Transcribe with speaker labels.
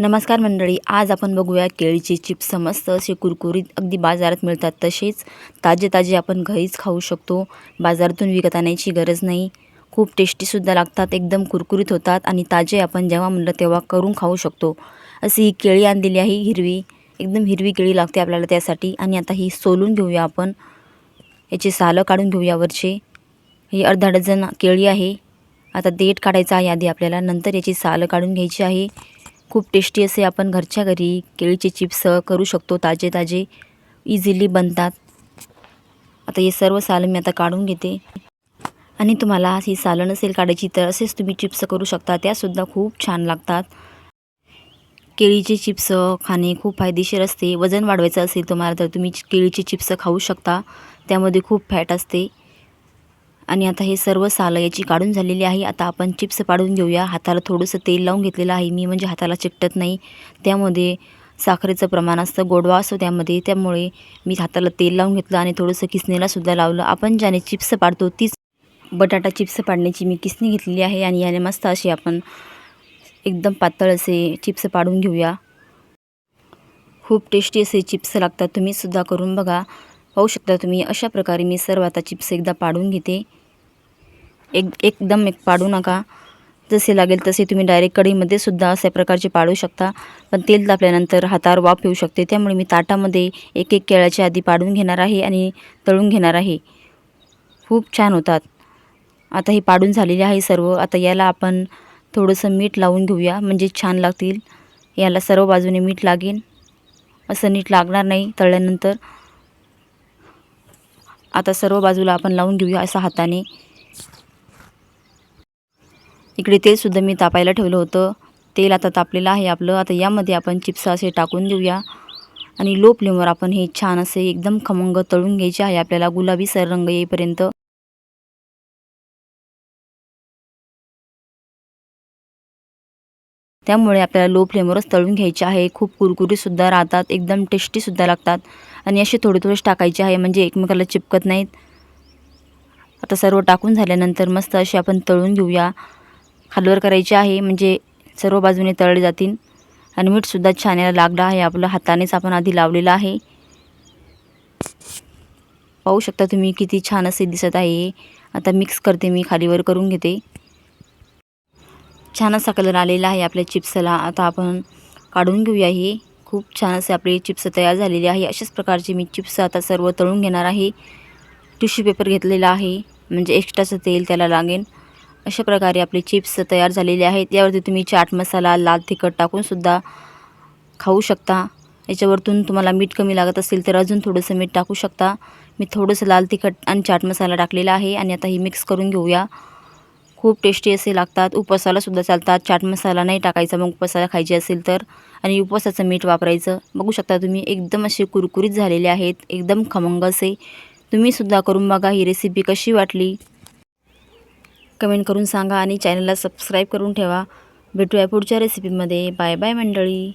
Speaker 1: नमस्कार मंडळी आज आपण बघूया केळीचे चिप्स मस्त असे कुरकुरीत अगदी बाजारात मिळतात तसेच ताजे ताजे आपण घरीच खाऊ शकतो. बाजारातून विकत आणायची गरज नाही. खूप टेस्टीसुद्धा लागतात एकदम कुरकुरीत होतात आणि ताजे आपण जेव्हा म्हणलं तेव्हा करून खाऊ शकतो. अशी ही केळी आणलेली आहे हिरवी एकदम हिरवी केळी लागते आपल्याला त्यासाठी आणि आता ही सोलून घेऊया आपण. याचे सालं काढून घेऊया वरचे. ही अर्धा डझन केळी आहे. आता देठ काढायचा आहे आधी आपल्याला नंतर याची सालं काढून घ्यायची आहे. खूप टेस्टी असे आपण घरच्या घरी केळीचे चिप्स करू शकतो ताजे ताजे इझिली बनतात. आता हे सर्व सालं मी आता काढून घेते. आणि तुम्हाला ही सालं नसेल काढायची तर असेच तुम्ही चिप्स करू शकता. त्यासुद्धा खूप छान लागतात. केळीचे चिप्स खाणे खूप फायदेशीर असते. वजन वाढवायचं असेल तुम्हाला तर तुम्ही केळीचे चिप्स खाऊ शकता. त्यामध्ये खूप फॅट असते. आणि आता हे सर्व सालं याची काढून झालेली आहे. आता आपण चिप्स पाडून घेऊया. हाताला थोडंसं तेल लावून घेतलेलं आहे. मी म्हणजे हाताला चिकटत नाही. त्यामध्ये साखरेचं प्रमाण असतं. गोडवा असतो त्यामध्ये. त्यामुळे मी हाताला तेल लावून घेतलं आणि थोडंसं किसणीलासुद्धा लावलं. आपण ज्याने चिप्स पाडतो तीच बटाटा चिप्स पाडण्याची मी किसणी घेतलेली आहे आणि याने मस्त अशी आपण एकदम पातळ असे चिप्स पाडून घेऊया. खूप टेस्टी असे चिप्स लागतात. तुम्हीसुद्धा करून बघा. पाहू शकता तुम्ही अशा प्रकारे मी सर्व आता चिप्स एकदा पाडून घेते. एक एकदम एक पाडू नका. जसे लागेल तसे तुम्ही डायरेक्ट कढीमध्ये सुद्धा अशा प्रकारचे पाडू शकता. पण तेल तापल्यानंतर हातावर वाफ येऊ शकते. त्यामुळे मी ताटामध्ये एक एक केळ्याच्या आधी पाडून घेणार आहे आणि तळून घेणार आहे. खूप छान होतात. आता हे पाडून झालेले आहे सर्व. आता याला आपण थोडंसं मीठ लावून घेऊया. म्हणजे छान लागतील. याला सर्व बाजूने मीठ लागेल. असं नीट लागणार नाही तळल्यानंतर. आता सर्व बाजूला आपण लावून घेऊया असं हाताने. इकडे तेलसुद्धा मी तापायला ठेवलं होतं. तेल आता तापलेलं आहे आपलं. आता यामध्ये आपण चिप्स असे टाकून देऊया. आणि लो फ्लेमवर आपण हे छान असे एकदम खमंग तळून घ्यायचे आहे आपल्याला गुलाबी सर रंग येईपर्यंत. त्यामुळे आपल्याला लो फ्लेमवरच तळून घ्यायचे आहे. खूप कुरकुरीसुद्धा राहतात. एकदम टेस्टीसुद्धा लागतात. आणि असे थोडे थोडेच टाकायचे आहे. म्हणजे एकमेकाला चिपकत नाहीत. आता सर्व टाकून झाल्यानंतर मस्त असे आपण तळून घेऊया. खालवर करायची आहे. म्हणजे सर्व बाजूने तळले जातील. आणि मीठसुद्धा छान याला लागलं आहे. आपलं हातानेच आपण आधी लावलेलं आहे. पाहू शकता तुम्ही किती छान असे दिसत आहे. आता मिक्स करते मी खालीवर करून घेते. छान असा कलर आलेला आहे आपल्या चिप्सला आता आपण काढून घेऊया हे. खूप छान असे आपले चिप्स तयार झालेले आहे. अशाच प्रकारचे मी चिप्स आता सर्व तळून घेणार आहे. टिश्यू पेपर घेतलेला आहे. म्हणजे एक्स्ट्राचं तेल त्याला लागेल. अशा प्रकारे आपले चिप्स तयार झालेले आहेत. यावरती तुम्ही चाट मसाला लाल तिखट टाकूनसुद्धा खाऊ शकता. याच्यावरतून तुम्हाला मीठ कमी लागत असेल तर अजून थोडंसं मीठ टाकू शकता. मी थोडंसं लाल तिखट आणि चाट मसाला टाकलेला आहे आणि आता ही मिक्स करून घेऊया. खूप टेस्टी असे लागतात. उपवासालासुद्धा चालतात. चाट मसाला नाही टाकायचा मग उपवासाला खायची असेल तर. आणि उपवासाचं मीठ वापरायचं. बघू शकता तुम्ही एकदम असे कुरकुरीत झालेले आहेत. एकदम खमंग असे. तुम्हीसुद्धा करून बघा ही रेसिपी कशी वाटली. कमेंट करून सांगा आणि चॅनलला सबस्क्राईब करून ठेवा. भेटूया पुढच्या रेसिपीमध्ये बाय बाय मंडळी.